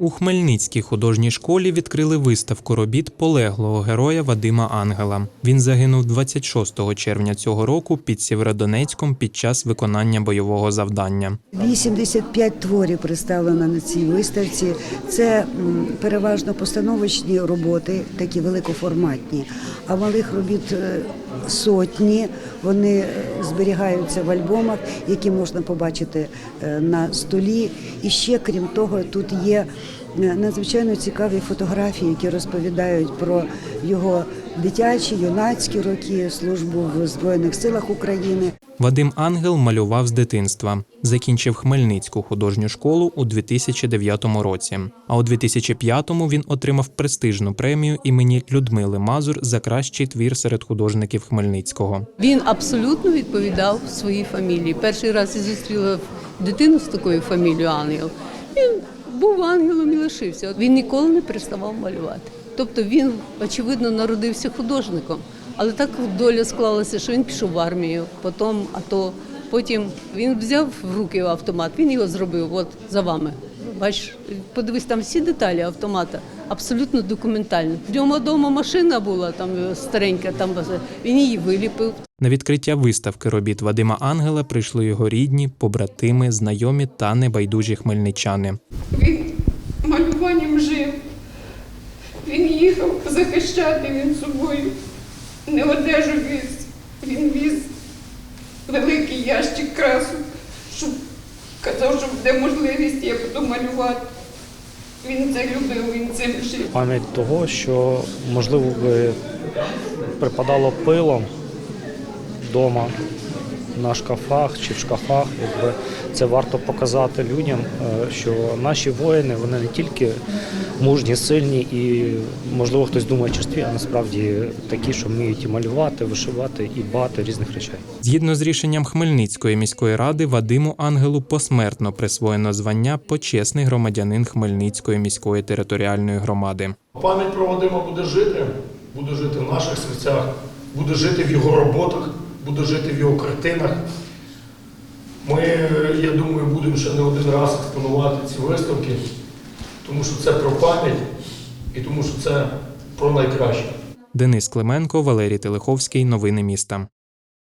У Хмельницькій художній школі відкрили виставку робіт полеглого героя Вадима Ангела. Він загинув 26 червня цього року під Сєвєродонецьком під час виконання бойового завдання. 85 творів представлено на цій виставці. Це переважно постановочні роботи, такі великоформатні, а малих робіт е, сотні. Вони е, зберігаються в альбомах, які можна побачити е, на столі. І ще крім того, тут є е, надзвичайно цікаві фотографії, які розповідають про його дитячі, юнацькі роки, службу в Збройних силах України. Вадим Ангел малював з дитинства. Закінчив Хмельницьку художню школу у 2009 році. А у 2005-му він отримав престижну премію імені Людмили Мазур за кращий твір серед художників Хмельницького. Він абсолютно відповідав своїй фамілії. Перший раз я зустріла дитину з такою фамілією Ангел. Він був ангелом і лишився. Він ніколи не переставав малювати. Тобто він, очевидно, народився художником. Але так доля склалася, що він пішов в армію, потім АТО. Потім він взяв в руки автомат, він його зробив от за вами. Бачиш, подивись, там всі деталі автомата абсолютно документальні. В ньому вдома машина була там старенька, там він її виліпив. На відкриття виставки робіт Вадима Ангела прийшли його рідні, побратими, знайомі та небайдужі хмельничани. Він малюванням жив. Він їхав захищати він собою. Не одежу віз. Він віз великий ящик красу, щоб казав, що буде можливість, я буду малювати. Він це любив, він цим жив. пам'ять того, що можливо би припадало пилом вдома на шкафах чи в шкафах. Якби це варто показати людям, е, що наші воїни вони не тільки мужні, сильні і можливо хтось думає черстві, а насправді такі, що вміють і малювати, вишивати і багато різних речей. Згідно з рішенням Хмельницької міської ради, Вадиму Ангелу посмертно присвоєно звання почесний громадянин Хмельницької міської територіальної громади. Пам'ять про Вадима буде жити, буде жити в наших серцях, буде жити в його роботах, буде жити в його картинах. Ми, я думаю, будемо ще не один раз експонувати ці виставки, тому що це про пам'ять і тому що це про найкраще. Денис Клименко, Валерій Телеховський. Новини міста.